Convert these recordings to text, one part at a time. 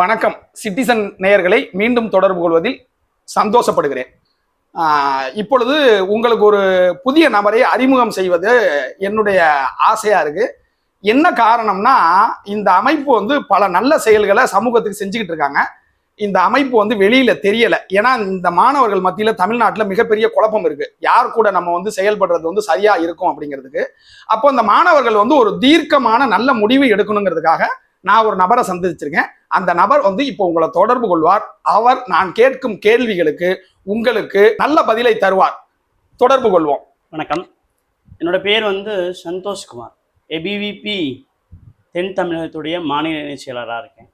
வணக்கம். சிட்டிசன் நேயர்களை மீண்டும் தொடர்பு கொள்வதில் சந்தோஷப்படுகிறேன். இப்பொழுது உங்களுக்கு ஒரு புதிய நபரை அறிமுகம் செய்வது என்னுடைய ஆசையாக இருக்கு. என்ன காரணம்னா இந்த அமைப்பு வந்து பல நல்ல செயல்களை சமூகத்துக்கு செஞ்சுக்கிட்டு இருக்காங்க. இந்த அமைப்பு வந்து வெளியில தெரியல. ஏன்னா இந்த மாணவர்கள் மத்தியில தமிழ்நாட்டில் மிகப்பெரிய குழப்பம் இருக்கு. யார் கூட நம்ம வந்து செயல்படுறது வந்து சரியா இருக்கும் அப்படிங்கிறதுக்கு. அப்போ இந்த மாணவர்கள் வந்து ஒரு தீர்க்கமான நல்ல முடிவு எடுக்கணுங்கிறதுக்காக நான் ஒரு நபரை சந்திச்சிருக்கேன். அந்த நபர் வந்து இப்போ உங்களை தொடர்பு கொள்வார். அவர் நான் கேட்கும் கேள்விகளுக்கு உங்களுக்கு நல்ல பதிலை தருவார். தொடர்பு கொள்வோம். வணக்கம். என்னோட பேர் வந்து சந்தோஷ்குமார் எபிவிபி தென் தமிழகத்துடைய மாநில இணைச் செயலராக இருக்கேன்.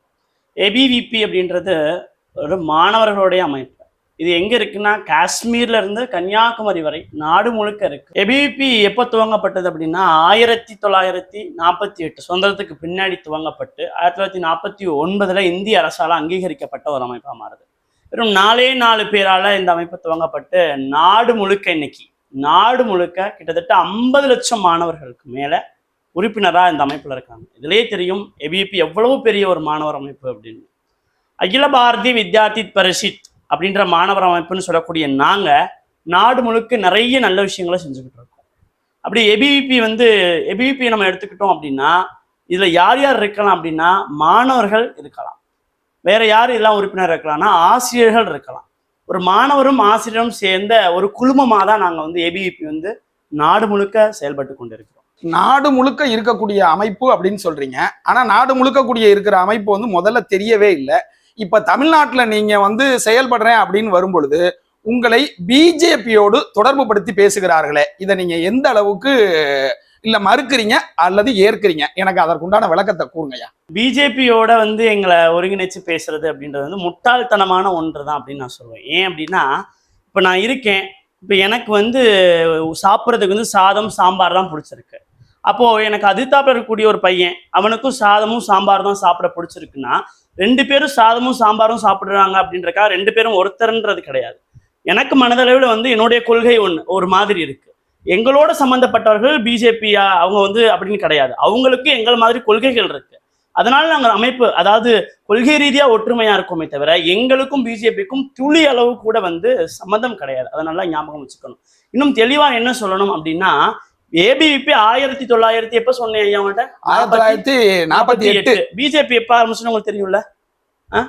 எபிவிபி அப்படின்றது ஒரு மாணவர்களுடைய அமைப்பு. இது எங்கே இருக்குன்னா காஷ்மீர்ல இருந்து கன்னியாகுமரி வரை நாடு முழுக்க இருக்கு. எபிபி எப்போ துவங்கப்பட்டது அப்படின்னா ஆயிரத்தி தொள்ளாயிரத்தி நாற்பத்தி எட்டு சுதந்திரத்துக்கு பின்னாடி துவங்கப்பட்டு ஆயிரத்தி தொள்ளாயிரத்தி நாற்பத்தி ஒன்பதுல இந்திய அரசால் அங்கீகரிக்கப்பட்ட ஒரு அமைப்பாக மாறுது. வெறும் நாலே நாலு பேரால இந்த அமைப்பு துவங்கப்பட்டு நாடு முழுக்க இன்னைக்கு நாடு முழுக்க கிட்டத்தட்ட ஐம்பது லட்சம் மாணவர்களுக்கு மேல உறுப்பினராக இந்த அமைப்புல இருக்காங்க. இதுலேயே தெரியும் எபிபி எவ்வளவு பெரிய ஒரு மாணவர் அமைப்பு அப்படின்னு. அகில பாரதி வித்யார்த்தி பரிஷித் அப்படின்ற மாணவர் அமைப்புன்னு சொல்லக்கூடிய நாங்கள் நாடு முழுக்க நிறைய நல்ல விஷயங்களை செஞ்சுக்கிட்டு இருக்கோம். அப்படி எபிவிபி வந்து எபிவிபி நம்ம எடுத்துக்கிட்டோம் அப்படின்னா இதில் யார் யார் இருக்கலாம் அப்படின்னா மாணவர்கள் இருக்கலாம். வேற யார் இதெல்லாம் உறுப்பினர் இருக்கலாம்னா ஆசிரியர்கள் இருக்கலாம். ஒரு மாணவரும் ஆசிரியரும் சேர்ந்த ஒரு குழுமமாக தான் நாங்கள் வந்து ஏபிவிபி வந்து நாடு முழுக்க செயல்பட்டு கொண்டிருக்கிறோம். நாடு முழுக்க இருக்கக்கூடிய அமைப்பு அப்படின்னு சொல்றீங்க. ஆனா நாடு முழுக்க கூடிய இருக்கிற அமைப்பு வந்து முதல்ல தெரியவே இல்லை. இப்ப தமிழ்நாட்டுல நீங்க வந்து செயல்படுறேன் அப்படின்னு வரும் பொழுது உங்களை பிஜேபியோடு தொடர்பு படுத்தி பேசுகிறார்களே. இதை நீங்க எந்த அளவுக்கு இல்ல மறுக்கிறீங்க அல்லது ஏற்கிறீங்க? எனக்கு அதற்குண்டான விளக்கத்தை கூறுங்கய்யா. பிஜேபியோட வந்து எங்களை ஒருங்கிணைச்சு பேசுறது அப்படின்றது வந்து முட்டாள்தனமான ஒன்று தான் அப்படின்னு நான் சொல்லுவேன். ஏன் அப்படின்னா இப்போ நான் இருக்கேன். இப்போ எனக்கு வந்து சாப்பிட்றதுக்கு வந்து சாதம் சாம்பார் தான் பிடிச்சிருக்கு. அப்போது எனக்கு அதிர்த்தாப்பில் இருக்கக்கூடிய ஒரு பையன் அவனுக்கும் சாதமும் சாம்பார் தான் சாப்பிட பிடிச்சிருக்குன்னா ரெண்டு பேரும் சாதமும் சாம்பாரும் சாப்பிடுறாங்க அப்படின்றக்கா ரெண்டு பேரும் ஒருத்தர்ன்றது கிடையாது. எனக்கு மனதளவில் வந்து என்னுடைய கொள்கை ஒன்று ஒரு மாதிரி இருக்கு. எங்களோட சம்மந்தப்பட்டவர்கள் பிஜேபியா அவங்க வந்து அப்படின்னு கிடையாது. அவங்களுக்கு எங்கள் மாதிரி கொள்கைகள் இருக்கு. அதனால நாங்கள் அமைப்பு அதாவது கொள்கை ரீதியாக ஒற்றுமையா இருக்கோமே தவிர எங்களுக்கும் பிஜேபிக்கும் துளி அளவு கூட வந்து சம்மந்தம் கிடையாது. அதனால ஞாபகம் வச்சுக்கணும். இன்னும் தெளிவாக என்ன சொல்லணும் அப்படின்னா ஏபிவிபி ஆயிரத்தி தொள்ளாயிரத்தி எப்ப சொன்னேன் ஐயா உங்கள்ட்ட? ஆயிரத்தி தொள்ளாயிரத்தி நாற்பத்தி எட்டு. பிஜேபி எப்ப ஆரம்பிச்சுன்னு உங்களுக்கு தெரியும்ல?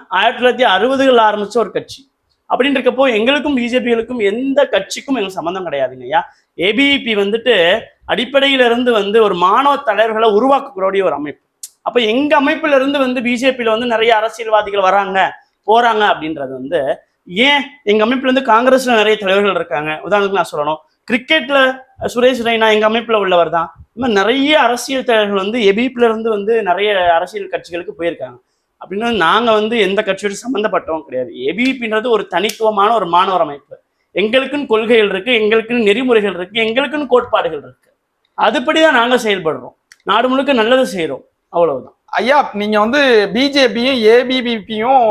ஆயிரத்தி தொள்ளாயிரத்தி அறுபதுகள் ஆரம்பிச்ச ஒரு கட்சி. அப்படின்னு இருக்கப்போ எங்களுக்கும் பிஜேபிகளுக்கும் எந்த கட்சிக்கும் எங்களுக்கு சம்மந்தம் கிடையாதுங்க ஐயா. ஏபிவிபி வந்துட்டு அடிப்படையில இருந்து வந்து ஒரு மாணவ தலைவர்களை உருவாக்கக்கூடிய ஒரு அமைப்பு. அப்ப எங்க அமைப்புல இருந்து வந்து பிஜேபியில வந்து நிறைய அரசியல்வாதிகள் வராங்க போறாங்க அப்படின்றது வந்து ஏன் எங்க அமைப்புல இருந்து காங்கிரஸ்ல நிறைய தலைவர்கள் இருக்காங்க? உதாரணத்துக்கு நான் சொல்லணும். கிரிக்கெட்ல சுரேஷ் ரெய்னா எங்கள் அமைப்பில் உள்ளவர் தான். இந்த மாதிரி நிறைய அரசியல் தலைவர்கள் வந்து எபிபில இருந்து வந்து நிறைய அரசியல் கட்சிகளுக்கு போயிருக்காங்க. அப்படின்னா நாங்கள் வந்து எந்த கட்சியோட சம்மந்தப்பட்டவங்க கிடையாது. எபிபின்றது ஒரு தனித்துவமான ஒரு மாணவர் அமைப்பு. எங்களுக்குன்னு கொள்கைகள் இருக்குது எங்களுக்குன்னு நெறிமுறைகள் இருக்குது எங்களுக்குன்னு கோட்பாடுகள் இருக்குது அதுபடி தான் நாங்கள் செயல்படுறோம். நாடு முழுக்க நல்லது செய்கிறோம் அவ்வளவுதான். ஐயா நீங்க வந்து பிஜேபியும் ஏபிபிபியும்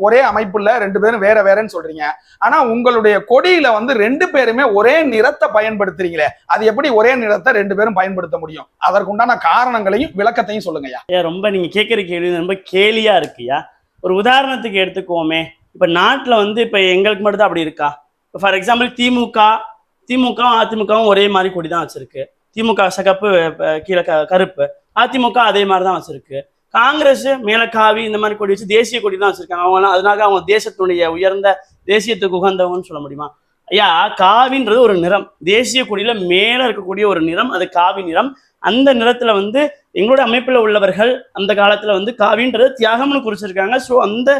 ஒரே அமைப்புல ரெண்டு பேரும் வேற வேறன்னு சொல்றீங்க. ஆனா உங்களுடைய கொடியில வந்து ரெண்டு பேருமே ஒரே நிறத்தை பயன்படுத்துறீங்களே அது எப்படி ஒரே நிறத்தை ரெண்டு பேரும் பயன்படுத்த முடியும்? அதற்குண்டான காரணங்களையும் விளக்கத்தையும் சொல்லுங்க ஐயா. ரொம்ப நீங்க கேட்குற கேள்வி ரொம்ப கேலியா இருக்குயா ஒரு உதாரணத்துக்கு எடுத்துக்கோமே இப்ப நாட்டுல வந்து இப்ப எங்களுக்கு மட்டும் அப்படி இருக்கா? ஃபார் எக்ஸாம்பிள் திமுக திமுகவும் அதிமுகவும் ஒரே மாதிரி கொடி தான் வச்சிருக்கு. திமுக சகப்பு கீழே க- கருப்பு. அதிமுக அதே மாதிரி தான் வச்சிருக்கு. காங்கிரஸ் மேல காவி இந்த மாதிரி கொடி வச்சு தேசிய கொடி தான் வச்சிருக்காங்க. அவங்களாம் அதனால அவங்க தேசத்துடைய உயர்ந்த தேசியத்துக்கு உகந்தவங்கன்னு சொல்ல முடியுமா? ஐயா காவின்றது ஒரு நிறம். தேசிய கொடியில மேல இருக்கக்கூடிய ஒரு நிறம் அது காவி நிறம். அந்த நிறத்துல வந்து எங்களுடைய அமைப்புல உள்ளவர்கள் அந்த காலத்துல வந்து காவின்றது தியாகம்னு குறிச்சிருக்காங்க. ஸோ அந்த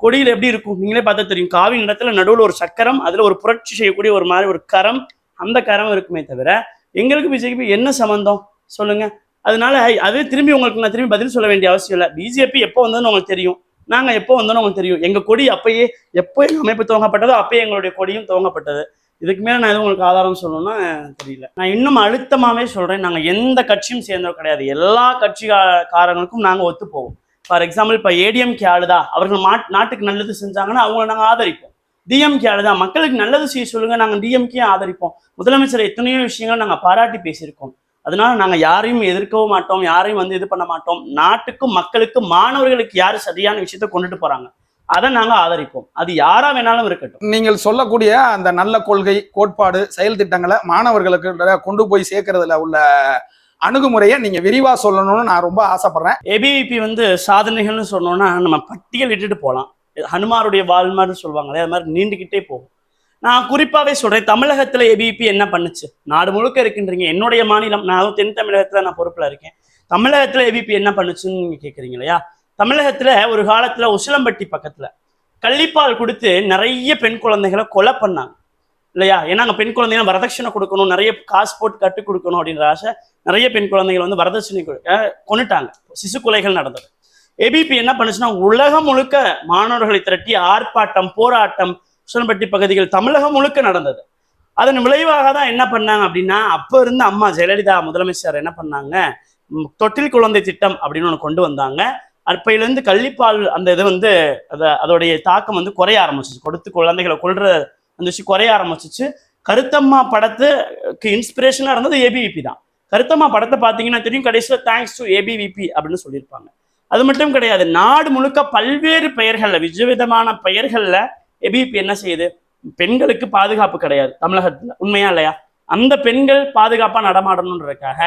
கொடியில் எப்படி இருக்கும்? நீங்களே பார்த்தா தெரியும். காவி நிறத்துல நடுவில் ஒரு சக்கரம் அதுல ஒரு புரட்சி செய்யக்கூடிய ஒரு மாதிரி ஒரு கரம். அந்த கரம் இருக்குமே தவிர எங்களுக்கு பிஜேபி என்ன சம்பந்தம்? சொல்லுங்க. அதனால அது திரும்பி உங்களுக்கு நான் திரும்பி பதில் சொல்ல வேண்டிய அவசியம் இல்லை. பிஜேபி எப்போ வந்ததுன்னு உங்களுக்கு தெரியும். நாங்க எப்போ வந்தோம்னு உங்களுக்கு தெரியும். எங்க கொடி அப்பயே எப்போ எங்கள் அமைப்பு துவங்கப்பட்டதோ அப்பயே எங்களுடைய கொடியும் துவங்கப்பட்டது. இதுக்கு மேல நான் எதுவும் உங்களுக்கு ஆதாரம் சொல்லணும்னா தெரியல. நான் இன்னும் அழுத்தமாவே சொல்றேன். நாங்க எந்த கட்சியும் சேர்ந்தோம் கிடையாது. எல்லா கட்சிக்காரங்களுக்கும் நாங்க ஒத்து போவோம் ஃபார் எக்ஸாம்பிள் இப்போ ஏடிஎம்கே ஆளுதா? அவர்கள் மாட் நாட்டுக்கு நல்லது செஞ்சாங்கன்னா அவங்கள நாங்கள் ஆதரிப்போம். டிஎம்கே ஆளுதா? மக்களுக்கு நல்லது செய்ய சொல்லுங்க. நாங்கள் டிஎம்கே ஆதரிப்போம். முதலமைச்சர் எத்தனையோ விஷயங்கள் நாங்கள் பாராட்டி பேசியிருக்கோம். அதனால நாங்க யாரையும் எதிர்க்கவும் மாட்டோம் யாரையும் வந்து இது பண்ண மாட்டோம். நாட்டுக்கும் மக்களுக்கும் மாணவர்களுக்கு யாரு சரியான விஷயத்த கொண்டுட்டு போறாங்க? அதை நாங்க ஆதரிப்போம். அது யாரா வேணாலும் இருக்கட்டும். நீங்கள் சொல்லக்கூடிய அந்த நல்ல கொள்கை கோட்பாடு செயல் திட்டங்களை மாணவர்களுக்கு கொண்டு போய் சேர்க்கறதுல உள்ள அணுகுமுறையை நீங்க விரிவா சொல்லணும்னு நான் ரொம்ப ஆசைப்படுறேன். ஏபிவிபி வந்து சாதனைகள்னு சொன்னோம்னா நம்ம பட்டியல் இட்டுட்டு போகலாம் ஹனுமாருடைய வாழ்மான்னு சொல்லுவாங்களே அது மாதிரி நீண்டுக்கிட்டே போகும். நான் குறிப்பாவே சொல்றேன் தமிழகத்துல ஏபிபி என்ன பண்ணுச்சு? நாடு முழுக்க இருக்கின்றீங்க. என்னுடைய மாநிலம் நான் தென் தமிழகத்துல நான் பொறுப்புல இருக்கேன். தமிழகத்துல ஏபிபி என்ன பண்ணுச்சுன்னு நீங்க கேட்குறீங்க இல்லையா? தமிழகத்துல ஒரு காலத்துல உசிலம்பட்டி பக்கத்துல கள்ளிப்பால் கொடுத்து நிறைய பெண் குழந்தைகளை கொலை பண்ணாங்க. இல்லையா? ஏன்னா அங்க பெண் குழந்தைங்க வரதட்சணை கொடுக்கணும் நிறைய காசு போட்டு கட்டு கொடுக்கணும் அப்படின்ற ஆசை நிறைய பெண் குழந்தைகள் வந்து வரதட்சணை கொடுக்க கொண்டுட்டாங்க கொன்னுட்டாங்க. சிசு கொலைகள் நடந்தது. ஏபிபி என்ன பண்ணுச்சுன்னா உலகம் முழுக்க மாணவர்களை திரட்டி ஆர்ப்பாட்டம் போராட்டம் உசிலம்பட்டி பகுதிகள் தமிழகம் முழுக்க நடந்தது. அதன் விளைவாக தான் என்ன பண்ணாங்க அப்படின்னா அப்போ இருந்த அம்மா ஜெயலலிதா முதலமைச்சர் என்ன பண்ணாங்க? தொட்டில் குழந்தை திட்டம் அப்படின்னு ஒன்று கொண்டு வந்தாங்க. அப்பையிலேருந்து கள்ளிப்பால் அந்த இது வந்து அதை அதோடைய தாக்கம் வந்து குறைய ஆரம்பிச்சிச்சு. கொடுத்து குழந்தைகளை கொள்ற அந்த விஷயம் குறைய ஆரம்பிச்சிச்சு. கருத்தம்மா படத்துக்கு இன்ஸ்பிரேஷனாக இருந்தது ஏபிவிபி தான். கருத்தம்மா படத்தை பார்த்தீங்கன்னா தெரியும் கடைசியில் தேங்க்ஸ் டு ஏபிவிபி அப்படின்னு சொல்லியிருப்பாங்க. அது மட்டும் கிடையாது நாடு முழுக்க பல்வேறு பெயர்களில் விதவிதமான பெயர்களில் எபிபி என்ன செய்யுது? பெண்களுக்கு பாதுகாப்பு கிடையாது தமிழகத்தில். உண்மையா இல்லையா? அந்த பெண்கள் பாதுகாப்பாக நடமாடணுன்றதுக்காக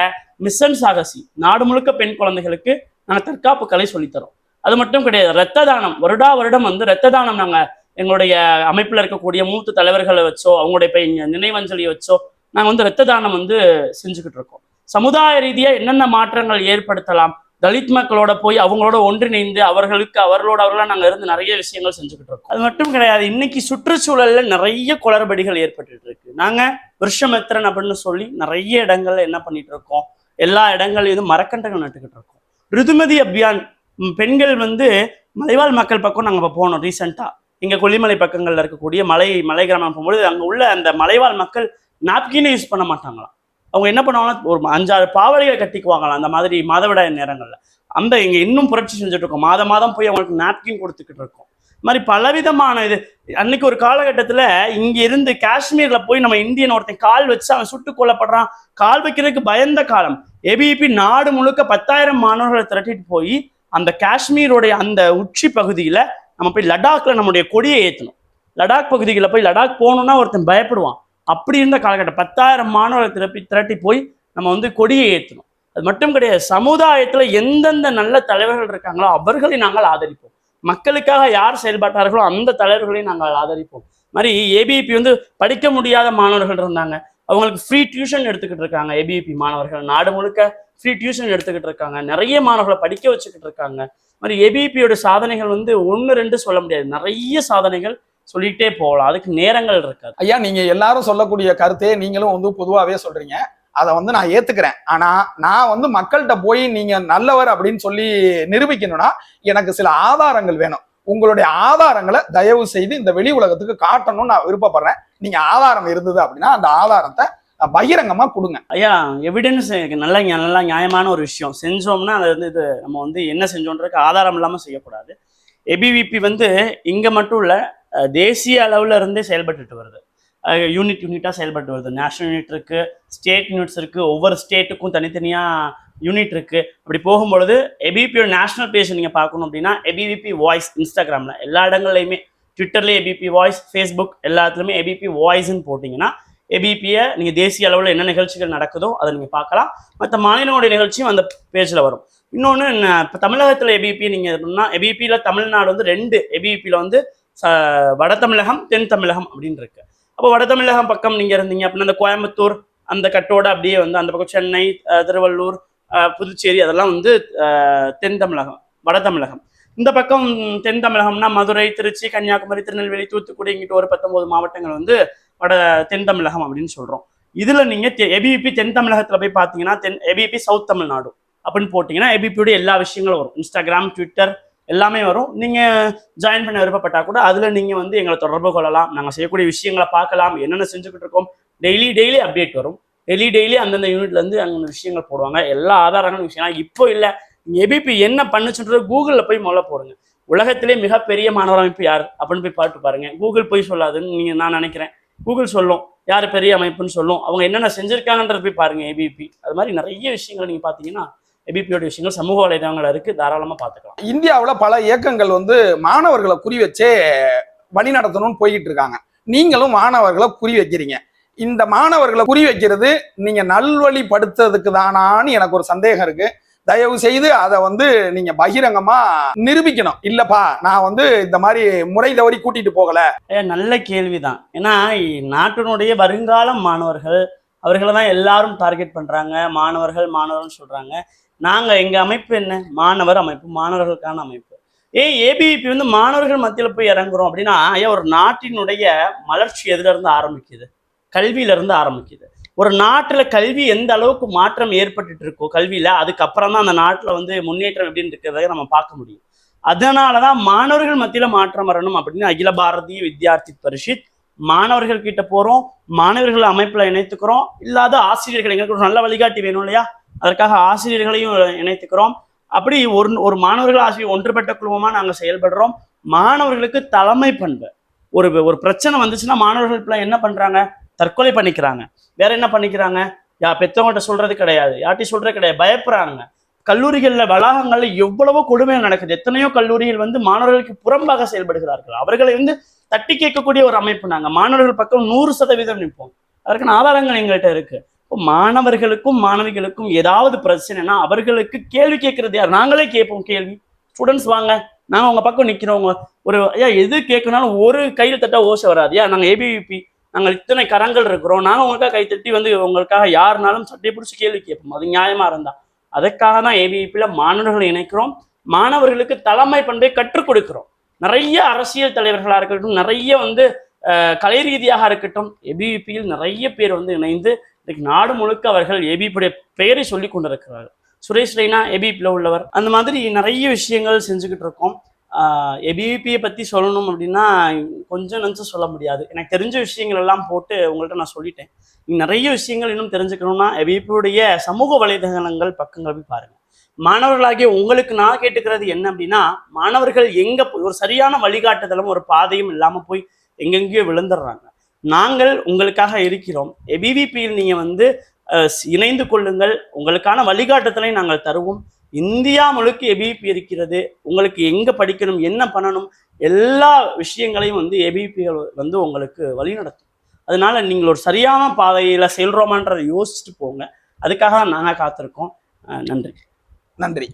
மிஷன் சாகசி நாடு முழுக்க பெண் குழந்தைகளுக்கு நாங்கள் தற்காப்பு கலை சொல்லித்தரோம். அது மட்டும் கிடையாது ரத்த தானம். வருடா வருடம் வந்து ரத்த தானம் நாங்கள் எங்களுடைய அமைப்பில் இருக்கக்கூடிய மூத்த தலைவர்களை வச்சோ அவங்களுடைய நினைவஞ்சலியை வச்சோ நாங்கள் வந்து ரத்த தானம் வந்து செஞ்சுக்கிட்டு இருக்கோம். சமுதாய ரீதியாக என்னென்ன மாற்றங்கள் ஏற்படுத்தலாம்? தலித் மக்களோட போய் அவங்களோட ஒன்றிணைந்து அவர்களுக்கு அவர்களோட அவர்களாக நாங்கள் இருந்து நிறைய விஷயங்கள் செஞ்சுக்கிட்டு இருக்கோம். அது மட்டும் கிடையாது இன்னைக்கு சுற்றுச்சூழல்ல நிறைய குளறுபடிகள் ஏற்பட்டுட்டு இருக்கு. நாங்கள் விருஷமித்திரன் அப்படின்னு சொல்லி நிறைய இடங்கள்ல என்ன பண்ணிட்டு இருக்கோம்? எல்லா இடங்கள்லையும் மரக்கன்றுகள் நட்டுக்கிட்டு இருக்கோம். ரிதுமதி அபியான் பெண்கள் வந்து மலைவாழ் மக்கள் பக்கம் நாங்கள் இப்போ போனோம் ரீசெண்டாக இங்கே கொல்லிமலை பக்கங்களில் இருக்கக்கூடிய மலை மலை கிராமம் போகும்போது அங்கே உள்ள அந்த மலைவாழ் மக்கள் நாப்கினே யூஸ் பண்ண மாட்டாங்களாம். அவங்க என்ன பண்ணுவாங்கன்னா ஒரு அஞ்சாறு பாவடைகளை கட்டிக்குவாங்களாம் அந்த மாதிரி மாதவிடாய் நேரங்களில். அந்த இங்கே இன்னும் புரட்சி செஞ்சுட்டு இருக்கோம். மாதம் மாதம் போய் அவங்களுக்கு நாப்கின் கொடுத்துக்கிட்டு இருக்கோம். இது மாதிரி பலவிதமான இது அன்னைக்கு ஒரு காலகட்டத்தில் இங்கே இருந்து காஷ்மீரில் போய் நம்ம இந்தியன் ஒருத்தன் கால் வச்சு அவன் சுட்டு கொல்லப்படுறான். கால் வைக்கிறதுக்கு பயந்த காலம். எபிபி நாடு முழுக்க பத்தாயிரம் மாணவர்களை திரட்டிட்டு போய் அந்த காஷ்மீருடைய அந்த உச்சி பகுதியில் நம்ம போய் லடாக்ல நம்முடைய கொடியை ஏற்றணும் லடாக் பகுதிகளில் போய் லடாக் போகணுன்னா ஒருத்தன் பயப்படுவான். அப்படி இருந்த காலகட்டம் பத்தாயிரம் மாணவர்களை திரப்பி திரட்டி போய் நம்ம வந்து கொடியை ஏற்றணும் அது மட்டும் கிடையாது சமுதாயத்தில் எந்தெந்த நல்ல தலைவர்கள் இருக்காங்களோ அவர்களை நாங்கள் ஆதரிப்போம். மக்களுக்காக யார் செயல்பட்டார்களோ அந்த தலைவர்களை நாங்கள் ஆதரிப்போம். மாதிரி ஏபிபி வந்து படிக்க முடியாத மாணவர்கள் இருந்தாங்க. அவங்களுக்கு ஃப்ரீ டியூஷன் எடுத்துக்கிட்டு இருக்காங்க ஏபிபி மாணவர்கள். நாடு முழுக்க ஃப்ரீ டியூஷன் எடுத்துக்கிட்டு இருக்காங்க. நிறைய மாணவர்களை படிக்க வச்சுக்கிட்டு இருக்காங்க. மாதிரி ஏபிபியோட சாதனைகள் வந்து ஒன்று ரெண்டு சொல்ல முடியாது. நிறைய சாதனைகள் சொல்லிட்டே போகலாம். அதுக்கு நேரங்கள் இருக்காது. ஐயா நீங்க எல்லாரும் சொல்லக்கூடிய கருத்தே நீங்களும் வந்து பொதுவாகவே சொல்றீங்க. அதை வந்து நான் ஏத்துக்கிறேன். ஆனா நான் வந்து மக்கள்கிட்ட போய் நீங்க நல்லவர் அப்படின்னு சொல்லி நிரூபிக்கணும்னா எனக்கு சில ஆதாரங்கள் வேணும். உங்களுடைய ஆதாரங்களை தயவு செய்து இந்த வெளி உலகத்துக்கு காட்டணும்னு நான் விருப்பப்படுறேன். நீங்க ஆதாரம் இருந்தது அப்படின்னா அந்த ஆதாரத்தை பகிரங்கமா கொடுங்க. ஐயா எவிடன்ஸ் நல்ல நல்ல நியாயமான ஒரு விஷயம். செஞ்சோம்னா அது வந்து இது நம்ம வந்து என்ன செஞ்சோன்றதுக்கு ஆதாரம் இல்லாமல் செய்யக்கூடாது. எபிவிபி வந்து இங்கே மட்டும் இல்லை தேசிய அளவில் இருந்தே செயல்பட்டுட்டு வருது. யூனிட் யூனிட்டாக செயல்பட்டு வருது. நேஷனல் யூனிட் இருக்குது ஸ்டேட் யூனிட்ஸ் இருக்குது ஒவ்வொரு ஸ்டேட்டுக்கும் தனித்தனியாக யூனிட் இருக்குது அப்படி போகும்பொழுது எபிபியோட நேஷனல் பேஜ் நீங்கள் பார்க்கணும் அப்படின்னா எபிவிபி வாய்ஸ் இன்ஸ்டாகிராமில் எல்லா இடங்கள்லையுமே ட்விட்டர்லேயே எபிபி வாய்ஸ் ஃபேஸ்புக் எல்லாத்துலேயுமே எபிபி வாய்ஸ்ன்னு போட்டிங்கன்னா எபிபியை நீங்கள் தேசிய அளவில் என்ன நிகழ்ச்சிகள் நடக்குதோ அதை நீங்கள் பார்க்கலாம். மற்ற மாநிலங்களுடைய நிகழ்ச்சியும் அந்த பேஜில் வரும். இன்னொன்று இப்போ தமிழகத்தில் எபிபி நீங்கள் எப்படின்னா எபிபியில் தமிழ்நாடு வந்து ரெண்டு எபிபியில் வந்து வட தமிழகம் தென் தமிழகம் அப்படின்னு இருக்கு. அப்போ வட தமிழகம் பக்கம் நீங்கள் இருந்தீங்க அப்படின்னா அந்த கோயம்புத்தூர் அந்த கட்டோட அப்படியே வந்து அந்த பக்கம் சென்னை திருவள்ளூர் புதுச்சேரி அதெல்லாம் வந்து தென் தமிழகம் வட தமிழகம். இந்த பக்கம் தென் தமிழகம்னா மதுரை திருச்சி கன்னியாகுமரி திருநெல்வேலி தூத்துக்குடி இங்கிட்ட ஒரு பத்தொன்பது மாவட்டங்கள் வந்து வட தென் தமிழகம் அப்படின்னு சொல்கிறோம் இதில் நீங்கள் நீங்க எபிபி தென் தமிழகத்தில் போய் பார்த்தீங்கன்னா தென் எபிபி சவுத் தமிழ்நாடு அப்படின்னு போட்டிங்கன்னா எபிபியோட எல்லா விஷயங்களும் வரும். இன்ஸ்டாகிராம் ட்விட்டர் எல்லாமே வரும். நீங்கள் ஜாயின் பண்ண விருப்பப்பட்டால் கூட அதில் நீங்கள் வந்து எங்களை தொடர்பு கொள்ளலாம். நாங்கள் செய்யக்கூடிய விஷயங்களை பார்க்கலாம். என்னென்ன செஞ்சுக்கிட்டு இருக்கோம். டெய்லி டெய்லி அப்டேட் வரும். டெய்லி டெய்லி அந்தந்த யூனிட்லேருந்து அந்தந்த விஷயங்கள் போடுவாங்க. எல்லா ஆதாரங்களும் விஷயம். இப்போ இல்லை. எபிபி என்ன பண்ணுச்சுன்றது கூகுளில் போய் முதல்ல போடுங்க. உலகத்திலே மிகப்பெரிய மாணவர் அமைப்பு யார்? அப்படின்னு போய் பாட்டு பாருங்க. கூகுள் போய் சொல்லாதுன்னு நீங்கள் நான் நினைக்கிறேன். கூகுள் சொல்லும். யார் பெரிய அமைப்புன்னு சொல்லும். அவங்க என்னென்ன செஞ்சுருக்காங்கன்றது போய் பாருங்க ஏபிபி அது மாதிரி நிறைய விஷயங்கள் நீங்கள் பார்த்தீங்கன்னா ஏபிபியோட விஷயங்கள் சமூக வலைதளங்கள் இருக்கு. தாராளமா பார்த்துக்கலாம். இந்தியாவில் பல இயக்கங்கள் வந்து மாணவர்களை குறி வச்சே வழி நடத்தணும்னு போய்கிட்டு இருக்காங்க. நீங்களும் மாணவர்களை குறி வைக்கிறீங்க. இந்த மாணவர்களை குறி வைக்கிறது நீங்க நல்வழிப்படுத்துறதுக்கு தானான்னு எனக்கு ஒரு சந்தேகம் இருக்கு. தயவு செய்து அதை வந்து நீங்க பகிரங்கமா நிரூபிக்கணும். இல்லப்பா நான் வந்து இந்த மாதிரி முறை தவறி கூட்டிட்டு போகல. நல்ல கேள்விதான். ஏன்னா நாட்டினுடைய வருங்கால மாணவர்கள் அவர்களை தான் எல்லாரும் டார்கெட் பண்ணுறாங்க மாணவர்கள் மாணவர்கள்னு சொல்கிறாங்க நாங்கள் எங்கள் அமைப்பு என்ன? மாணவர் அமைப்பு மாணவர்களுக்கான அமைப்பு. ஏன் ஏபிவிபி வந்து மாணவர்கள் மத்தியில் போய் இறங்குறோம் அப்படின்னா ஐயா ஒரு நாட்டினுடைய மலர்ச்சி எதுலேருந்து ஆரம்பிக்குது? கல்வியிலேருந்து ஆரம்பிக்குது. ஒரு நாட்டில் கல்வி எந்த அளவுக்கு மாற்றம் ஏற்பட்டுட்டு இருக்கோ கல்வியில் அதுக்கப்புறம் தான் அந்த நாட்டில் வந்து முன்னேற்றம் எப்படின்னு இருக்கிறத நம்ம பார்க்க முடியும். அதனாலதான் மாணவர்கள் மத்தியில் மாற்றம் வரணும் அப்படின்னு அகில பாரதிய வித்யார்த்தி பரிஷத் மாணவர்கள் கிட்ட போகிறோம் மாணவர்கள் அமைப்பில் இணைத்துக்கிறோம். இல்லாத ஆசிரியர்கள் எங்களுக்கு ஒரு நல்ல வழிகாட்டி வேணும் இல்லையா? அதற்காக ஆசிரியர்களையும் இணைத்துக்கிறோம். அப்படி ஒரு ஒரு மாணவர்கள் ஆசிரியர் ஒன்றுபட்ட குழுமமாக நாங்கள் செயல்படுறோம். மாணவர்களுக்கு தலைமை பண்பு. ஒரு ஒரு பிரச்சனை வந்துச்சுன்னா மாணவர்கள் இப்போ என்ன பண்ணுறாங்க தற்கொலை பண்ணிக்கிறாங்க. வேற என்ன பண்ணிக்கிறாங்க? யா பெற்றவங்கள்ட்ட சொல்றது கிடையாது. யார்ட்டையும் சொல்றது கிடையாது. பயப்படுறாங்க கல்லூரிகளில் வளாகங்களில் எவ்வளவோ கொடுமைகள் நடக்குது. எத்தனையோ கல்லூரிகள் வந்து மாணவர்களுக்கு புறம்பாக செயல்படுகிறார்கள். அவர்களை வந்து தட்டி கேட்கக்கூடிய ஒரு அமைப்பு நாங்கள் மாணவர்கள் பக்கம் நூறு சதவீதம் நிற்போம். அதற்கான ஆதாரங்கள் எங்கள்கிட்ட இருக்கு. இப்போ மாணவர்களுக்கும் மாணவிகளுக்கும் ஏதாவது பிரச்சனைனா அவர்களுக்கு கேள்வி கேட்கறது யார்? நாங்களே கேட்போம் கேள்வி. ஸ்டூடெண்ட்ஸ் வாங்க. நாங்கள் உங்க பக்கம் நிற்கிறோங்க ஒரு ஐயா எது கேட்கணும்னாலும் ஒரு கையில் தட்டா ஓசை வராது. ஐயா நாங்கள் ஏபிவிபி நாங்கள் இத்தனை கரங்கள் இருக்கிறோம். நாங்கள் உங்களுக்காக கை தட்டி வந்து உங்களுக்காக யாருனாலும் சட்டை பிடிச்சி கேள்வி கேட்போம். அது நியாயமா இருந்தா. அதுக்காக தான் ஏபிவிபியில் மாணவர்களை இணைக்கிறோம். மாணவர்களுக்கு தலைமை பண்பை கற்றுக் கொடுக்கிறோம். நிறைய அரசியல் தலைவர்களாக இருக்கட்டும் நிறைய வந்து கலை ரீதியாக இருக்கட்டும் ஏபிவிபியில் நிறைய பேர் வந்து இணைந்து இன்னைக்கு நாடு முழுக்க அவர்கள் ஏபிபியுடைய பெயரை சொல்லி கொண்டிருக்கிறார்கள். சுரேஷ் ரெய்னா ஏபிபியில் உள்ளவர். அந்த மாதிரி நிறைய விஷயங்கள் செஞ்சுக்கிட்டு இருக்கோம். ஏபிவிபியை பற்றி சொல்லணும் அப்படின்னா கொஞ்சம் நினச்சி சொல்ல முடியாது. எனக்கு தெரிஞ்ச விஷயங்கள் எல்லாம் போட்டு உங்கள்கிட்ட நான் சொல்லிட்டேன். நிறைய விஷயங்கள் இன்னும் தெரிஞ்சுக்கணும்னா ஏபிபியுடைய சமூக வலைதளங்கள் பக்கங்கள் போய் பாருங்கள் மாணவர்களாகிய உங்களுக்கு நான் கேட்டுக்கிறது என்ன அப்படின்னா மாணவர்கள் எங்க போய் ஒரு சரியான வழிகாட்டுதலும் ஒரு பாதையும் இல்லாம போய் எங்கெங்கேயோ விழுந்துடுறாங்க. நாங்கள் உங்களுக்காக இருக்கிறோம். எபிவிபியில் நீங்க வந்து இணைந்து கொள்ளுங்கள். உங்களுக்கான வழிகாட்டுதலை நாங்கள் தருவோம். இந்தியா முழுக்க எபிபி இருக்கிறது. உங்களுக்கு எங்க படிக்கணும் என்ன பண்ணணும் எல்லா விஷயங்களையும் வந்து எபிபிகள் வந்து உங்களுக்கு வழிநடத்தும். அதனால நீங்கள் ஒரு சரியான பாதையில செல்றோமான்றதை யோசிச்சுட்டு போங்க. அதுக்காக தான் நாங்கள் காத்திருக்கோம். நன்றி. நன்றி.